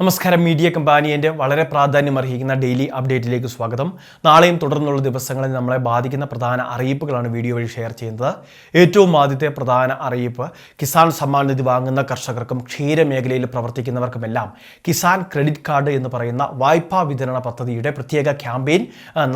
നമസ്കാരം മീഡിയ കമ്പാനിയന്റെ വളരെ പ്രാധാന്യം അർഹിക്കുന്ന ഡെയിലി അപ്ഡേറ്റിലേക്ക് സ്വാഗതം. നാളെയും തുടർന്നുള്ള ദിവസങ്ങളിൽ നമ്മളെ ബാധിക്കുന്ന പ്രധാന അറിയിപ്പുകളാണ് വീഡിയോ വഴി ഷെയർ ചെയ്യുന്നത്. ഏറ്റവും ആദ്യത്തെ പ്രധാന അറിയിപ്പ് കിസാൻ സമ്മാൻ നിധി വാങ്ങുന്ന കർഷകർക്കും ക്ഷീരമേഖലയിൽ പ്രവർത്തിക്കുന്നവർക്കുമെല്ലാം കിസാൻ ക്രെഡിറ്റ് കാർഡ് എന്ന് പറയുന്ന വായ്പാ വിതരണ പദ്ധതിയുടെ പ്രത്യേക ക്യാമ്പയിൻ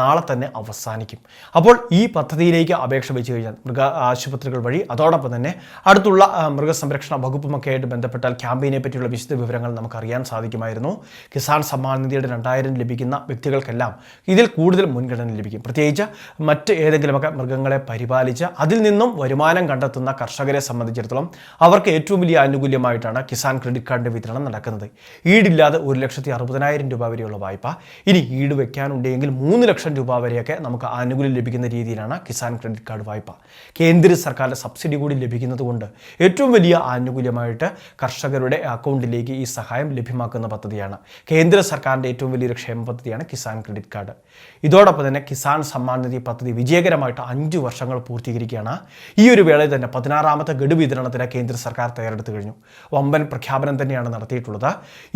നാളെ തന്നെ അവസാനിക്കും. അപ്പോൾ ഈ പദ്ധതിയിലേക്ക് അപേക്ഷ വെച്ച് കഴിഞ്ഞാൽ മൃഗ ആശുപത്രികൾ വഴി അതോടൊപ്പം തന്നെ അടുത്തുള്ള മൃഗസംരക്ഷണ വകുപ്പുമൊക്കെ ആയിട്ട് ബന്ധപ്പെട്ടാൽ ക്യാമ്പയിനെ പറ്റിയുള്ള വിശദ വിവരങ്ങൾ നമുക്ക് അറിയാൻ സാധിക്കുമായിരുന്നു കിസാൻ സമ്മാൻ നിധിയുടെ രണ്ടായിരം ലഭിക്കുന്ന വ്യക്തികൾക്കെല്ലാം ഇതിൽ കൂടുതൽ മുൻഗണന ലഭിക്കും. പ്രത്യേകിച്ച് മറ്റ് ഏതെങ്കിലുമൊക്കെ മൃഗങ്ങളെ പരിപാലിച്ച് അതിൽ നിന്നും വരുമാനം കണ്ടെത്തുന്ന കർഷകരെ സംബന്ധിച്ചിടത്തോളം അവർക്ക് ഏറ്റവും വലിയ ആനുകൂല്യമായിട്ടാണ് കിസാൻ ക്രെഡിറ്റ് കാർഡിന്റെ വിതരണം നടക്കുന്നത്. ഈടില്ലാതെ ഒരു ലക്ഷത്തി അറുപതിനായിരം രൂപ വരെയുള്ള വായ്പ ഇനി ഈട് വയ്ക്കാനുണ്ടെങ്കിൽ മൂന്ന് ലക്ഷം രൂപ വരെയൊക്കെ നമുക്ക് ആനുകൂല്യം ലഭിക്കുന്ന രീതിയിലാണ് കിസാൻ ക്രെഡിറ്റ് കാർഡ് വായ്പ. കേന്ദ്ര സർക്കാരിന്റെ സബ്സിഡി കൂടി ലഭിക്കുന്നത് കൊണ്ട് ഏറ്റവും വലിയ ആനുകൂല്യമായിട്ട് കർഷകരുടെ അക്കൗണ്ടിലേക്ക് ഈ സഹായം ലഭ്യമാക്കുന്ന പദ്ധതിയാണ്. കേന്ദ്ര സർക്കാരിന്റെ ഏറ്റവും വലിയൊരു ക്ഷേമ പദ്ധതിയാണ് കിസാൻ ക്രെഡിറ്റ് കാർഡ്. ഇതോടൊപ്പം തന്നെ കിസാൻ സമ്മാൻ നിധി പദ്ധതി വിജയകരമായിട്ട് അഞ്ച് വർഷങ്ങൾ പൂർത്തീകരിക്കുകയാണ്. ഈ ഒരു വേളയിൽ തന്നെ പതിനാറാമത്തെ ഗഡു വിതരണത്തിന് കേന്ദ്ര സർക്കാർ തയ്യാറെടുത്തു കഴിഞ്ഞു. വമ്പൻ പ്രഖ്യാപനം തന്നെയാണ് നടത്തിയിട്ടുള്ളത്.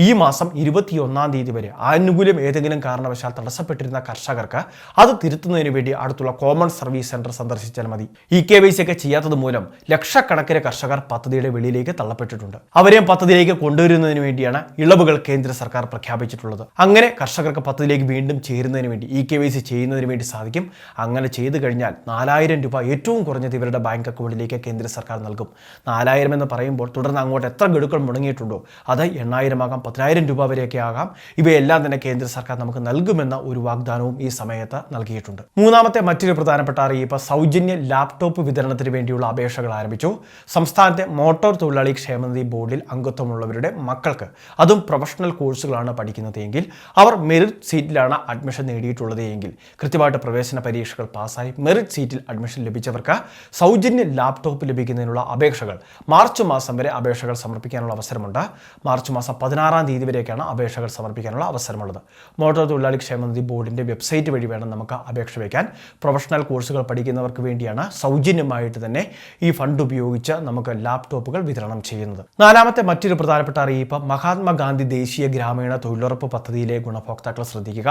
ഈ മാസം ഇരുപത്തിയൊന്നാം തീയതി വരെ ആനുകൂല്യം ഏതെങ്കിലും കാരണവശാൽ തടസ്സപ്പെട്ടിരുന്ന കർഷകർക്ക് അത് തിരുത്തുന്നതിന് വേണ്ടി അടുത്തുള്ള കോമൺ സർവീസ് സെന്റർ സന്ദർശിച്ചാൽ മതി. ഇ കെ വൈ സി ഒക്കെ ചെയ്യാത്തത് മൂലം ലക്ഷക്കണക്കിന് കർഷകർ പദ്ധതിയുടെ വെളിയിലേക്ക് തള്ളപ്പെട്ടിട്ടുണ്ട്. അവരെയും പദ്ധതിയിലേക്ക് കൊണ്ടുവരുന്നതിന് വേണ്ടിയാണ് ഇളവുകൾ കേന്ദ്ര സർക്കാർ പ്രഖ്യാപിച്ചിട്ടുള്ളത്. അങ്ങനെ കർഷകർക്ക് പദ്ധതിയിലേക്ക് വീണ്ടും ചേരുന്നതിന് വേണ്ടി ഇ കെ വൈ സി ചെയ്യുന്നതിന് വേണ്ടി സാധിക്കും. അങ്ങനെ ചെയ്തു കഴിഞ്ഞാൽ നാലായിരം രൂപ ഏറ്റവും കുറഞ്ഞത് ഇവരുടെ ബാങ്ക് അക്കൗണ്ടിലേക്ക് കേന്ദ്ര സർക്കാർ നൽകും. നാലായിരം എന്ന് പറയുമ്പോൾ തുടർന്ന് അങ്ങോട്ട് എത്ര ഗഡുക്കൾ മുടങ്ങിയിട്ടുണ്ടോ അത് എണ്ണായിരം ആകാം പതിനായിരം രൂപ വരെയൊക്കെ ആകാം. ഇവയെല്ലാം തന്നെ കേന്ദ്ര സർക്കാർ നമുക്ക് നൽകുമെന്ന ഒരു വാഗ്ദാനവും ഈ സമയത്ത് നൽകിയിട്ടുണ്ട്. മൂന്നാമത്തെ മറ്റൊരു പ്രധാനപ്പെട്ട അറിയിപ്പ് സൗജന്യ ലാപ്ടോപ്പ് വിതരണത്തിന് വേണ്ടിയുള്ള അപേക്ഷകൾ ആരംഭിച്ചു. സംസ്ഥാനത്തെ മോട്ടോർ തൊഴിലാളി ക്ഷേമനിധി ബോർഡിൽ അംഗത്വമുള്ളവരുടെ മക്കൾക്ക്. അതും പ്രൊഫഷണൽ കോഴ്സുകളാണ് പഠിക്കുന്നത് എങ്കിൽ അവർ മെറിറ്റ് സീറ്റിലാണ് അഡ്മിഷൻ നേടിയിട്ടുള്ളത് എങ്കിൽ കൃത്യമായിട്ട് പ്രവേശന പരീക്ഷകൾ പാസ്സായി മെറിറ്റ് സീറ്റിൽ അഡ്മിഷൻ ലഭിച്ചവർക്ക് സൗജന്യ ലാപ്ടോപ്പ് ലഭിക്കുന്നതിനുള്ള അപേക്ഷകൾ മാർച്ച് മാസം വരെ അപേക്ഷകൾ സമർപ്പിക്കാനുള്ള അവസരമുണ്ട്. മാർച്ച് മാസം പതിനാറാം തീയതി വരെയൊക്കെയാണ് അപേക്ഷകൾ സമർപ്പിക്കാനുള്ള അവസരമുള്ളത്. മോട്ടോർ തൊഴിലാളി ക്ഷേമനിധി ബോർഡിന്റെ വെബ്സൈറ്റ് വഴി വേണം നമുക്ക് അപേക്ഷ വയ്ക്കാൻ. പ്രൊഫഷണൽ കോഴ്സുകൾ പഠിക്കുന്നവർക്ക് വേണ്ടിയാണ് സൗജന്യമായിട്ട് തന്നെ ഈ ഫണ്ട് ഉപയോഗിച്ച് നമുക്ക് ലാപ്ടോപ്പുകൾ വിതരണം ചെയ്യുന്നത്. നാലാമത്തെ മറ്റൊരു പ്രധാനപ്പെട്ട അറിയിപ്പ് മഹാത്മാഗാന്ധി ദേശീയ ഗ്രാമീണ തൊഴിലുറപ്പ് പദ്ധതിയിലെ ഗുണഭോക്താക്കൾ ശ്രദ്ധിക്കുക.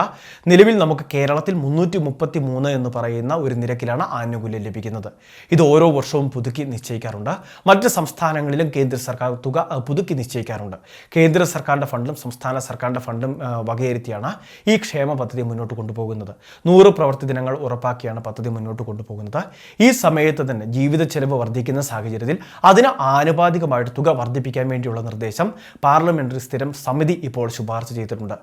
നിലവിൽ നമുക്ക് കേരളത്തിൽ മുന്നൂറ്റി മുപ്പത്തി മൂന്ന് എന്ന് പറയുന്ന ഒരു നിരക്കിലാണ് ആനുകൂല്യം ലഭിക്കുന്നത്. ഇത് ഓരോ വർഷവും പുതുക്കി നിശ്ചയിക്കാറുണ്ട്. മറ്റ് സംസ്ഥാനങ്ങളിലും കേന്ദ്ര സർക്കാർ തുക പുതുക്കി നിശ്ചയിക്കാറുണ്ട്. കേന്ദ്ര സർക്കാരിന്റെ ഫണ്ടും സംസ്ഥാന സർക്കാരിന്റെ ഫണ്ടും വകയിരുത്തിയാണ് ഈ ക്ഷേമ പദ്ധതി മുന്നോട്ട് കൊണ്ടുപോകുന്നത്. നൂറ് പ്രവൃത്തി ദിനങ്ങൾ ഉറപ്പാക്കിയാണ് പദ്ധതി മുന്നോട്ട് കൊണ്ടുപോകുന്നത്. ഈ സമയത്ത് തന്നെ ജീവിത ചെലവ് വർദ്ധിക്കുന്ന സാഹചര്യത്തിൽ അതിന് ആനുപാതികമായിട്ട് തുക വർദ്ധിപ്പിക്കാൻ വേണ്ടിയുള്ള നിർദ്ദേശം പാർലമെന്ററി സ്ഥിരം സമിതി ഇപ്പോൾ ശുപാർശ ചെയ്തിട്ടുണ്ട്.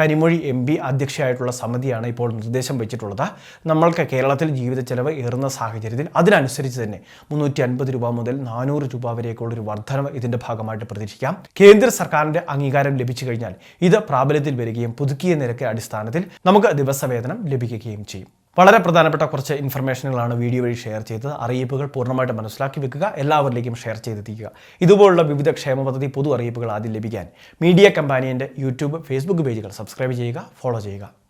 കനിമൊഴി എം പി അധ്യക്ഷയായിട്ടുള്ള സമിതിയാണ് ഇപ്പോൾ നിർദ്ദേശം വെച്ചിട്ടുള്ളത്. നമ്മൾക്ക് കേരളത്തിൽ ജീവിത ചെലവ് ഏറുന്ന സാഹചര്യത്തിൽ അതിനനുസരിച്ച് തന്നെ മുന്നൂറ്റി അൻപത് രൂപ മുതൽ നാനൂറ് രൂപ വരെയൊക്കെയുള്ള ഒരു വർധനവ് ഇതിന്റെ ഭാഗമായിട്ട് പ്രതീക്ഷിക്കാം. കേന്ദ്ര സർക്കാരിന്റെ അംഗീകാരം ലഭിച്ചു കഴിഞ്ഞാൽ ഇത് പ്രാബല്യത്തിൽ വരികയും പുതുക്കിയ നിരക്ക് അടിസ്ഥാനത്തിൽ നമുക്ക് ദിവസവേതനം ലഭിക്കുകയും ചെയ്യും. വളരെ പ്രധാനപ്പെട്ട കുറച്ച് ഇൻഫർമേഷനുകളാണ് വീഡിയോ വഴി ഷെയർ ചെയ്തത്. അറിയിപ്പുകൾ പൂർണമായിട്ട് മനസ്സിലാക്കി വെക്കുക. എല്ലാവരിലേക്കും ഷെയർ ചെയ്തെത്തിക്കുക. ഇതുപോലുള്ള വിവിധ ക്ഷേമ പദ്ധതി പൊതു അറിയിപ്പുകൾ ആദ്യം ലഭിക്കാൻ മീഡിയ കമ്പാനിയന്റെ യൂട്യൂബ് ഫേസ്ബുക്ക് പേജുകൾ സബ്സ്ക്രൈബ് ചെയ്യുക ഫോളോ ചെയ്യുക.